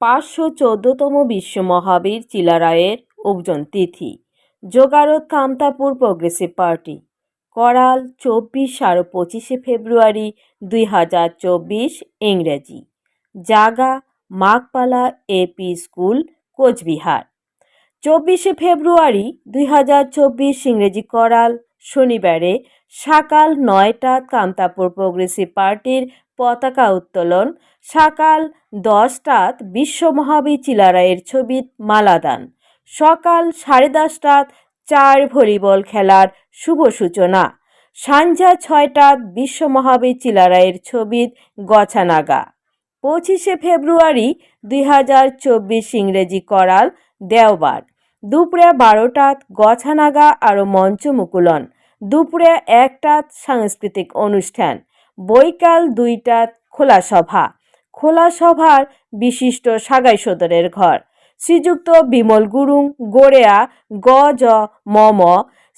পাঁচশো চোদ্দতম বিশ্ব মহাবীর চিলারায়ের উপজন তিথি যোগারত কামতাপুর প্রগ্রেসিভ পার্টি, করাল চব্বিশ আর পঁচিশে ফেব্রুয়ারি দুই হাজার চব্বিশ ইংরেজি, জাগা, মাগপালা এপি স্কুল, কোচবিহার। চব্বিশে ফেব্রুয়ারি দুই হাজার চব্বিশ ইংরেজি করাল শনিবারে সকাল নয়টা কামতাপুর প্রগ্রেসিভ পার্টির পতাকা উত্তোলন, সকাল দশটাত বিশ্ব মহাবীর চিলারায়ের ছবিত মালাদান। সকাল সাড়ে দশটাত চার ভলিবল খেলার শুভ সূচনা। সাঞ্জা ছয়টাত বিশ্ব মহাবীর চিলারায়ের ছবিত গছানাগা। পঁচিশে ফেব্রুয়ারি দুই হাজার চব্বিশ ইংরেজি করাল দেওবার। দুপুরে বারোটাত গছানাগা আরও মঞ্চ মুকুলন। দুপুরে একটাত সাংস্কৃতিক অনুষ্ঠান। বৈকাল দুইটাত খোলা সভা। খোলা সভার বিশিষ্ট সাগাই সদরের ঘর। শ্রীযুক্ত বিমল গুরুং, গোড়েয়া, গ, জ, ম ম।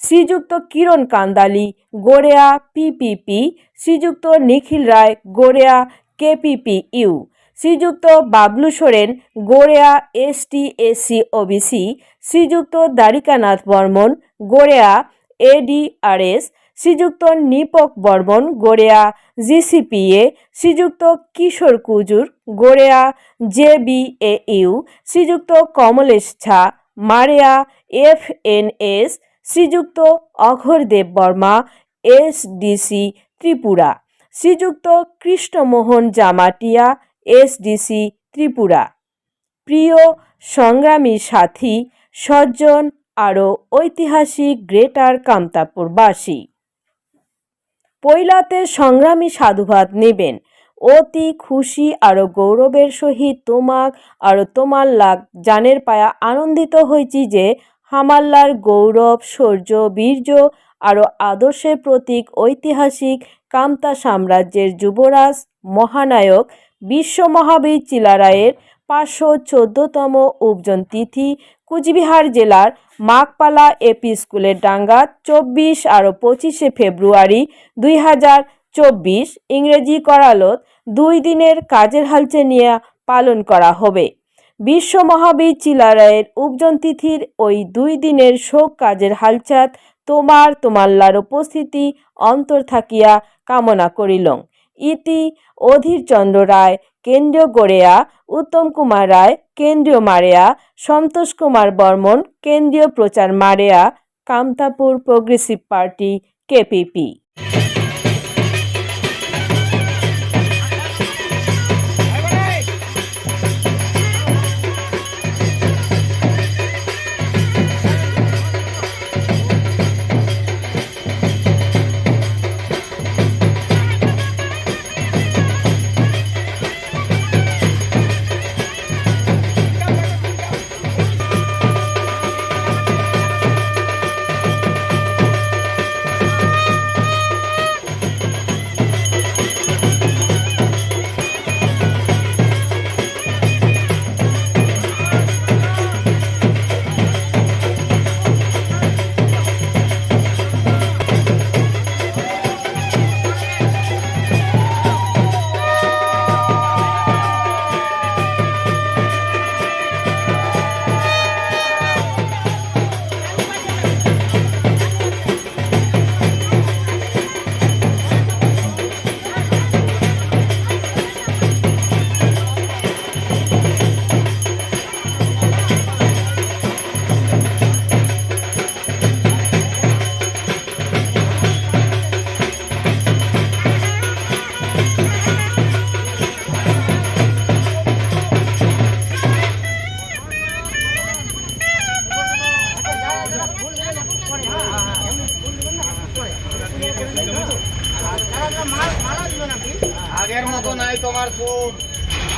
শ্রীযুক্ত কিরণ কান্দালি, গোড়েয়া পিপিপি শ্রীযুক্ত নিখিল রায়, Goreya KPP U. Shriyukta Bablu Soren, Goreya ST SC OBC Shriyukta Dwarikanath Barman, গোড়েয়া এডিআরএস শ্রীযুক্ত নিপক বর্মন, গোড়েয়া জিসিপিএ, শ্রীযুক্ত কিশোর Kujur, গোড়েয়া JBA U Shriyukta Kamlesh Jha মারেয়া F N S Shriyukta Aghor Deb Barma, SDC Tripura, Shriyukta Krishnamohan Jamatia, SDC Tripura. প্রিয় সংগ্রামী সাথী, সজ্জন আরও ঐতিহাসিক গ্রেটার কামতাপুরবাসী পৈলাতে সংগ্রামী সাধুবাদ নেবেন। অতি খুশি আরও গৌরবের সহিত তোমাক আরও তোমার লাগ, জানের পায়া আনন্দিত হয়েছি যে, হামাল্লার গৌরব শৌর্য বীর্য আরও আদর্শের প্রতীক ঐতিহাসিক কামতা সাম্রাজ্যের যুবরাজ, মহানায়ক বিশ্ব মহাবীর চিলারায়ের পাঁচশো চোদ্দতম উপজন তিথি কুচবিহার জেলার মাঘপালা এপি স্কুলের ডাঙ্গা চব্বিশ আরও পঁচিশে ফেব্রুয়ারি দুই হাজার চব্বিশ ইংরেজি করালত দুই দিনের কাজের হালচে নিয়ে পালন করা হবে। বিশ্ব মহাবীর চিলারায়ের উপজন তিথির ওই দুই দিনের শোক কাজের হালচাত তোমার তোমাল্লার উপস্থিতি অন্তর থাকিয়া কামনা করিলং। ইতি অধীরচন্দ্র রায়, কেন্দ্রীয় গড়েয়া, উত্তম কুমার রায়, কেন্দ্রীয় মারেয়া, সন্তোষ কুমার বর্মন, কেন্দ্রীয় প্রচার মারেয়া, কামতাপুর প্রগ্রেসিভ পার্টি কেপিপি মতো নাই তোমার সুখ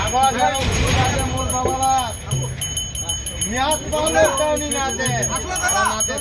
আগর ধরো সুখ আছে মোর বাবা মেয়াদ পাওয়ার টাউনি নাতে নাতে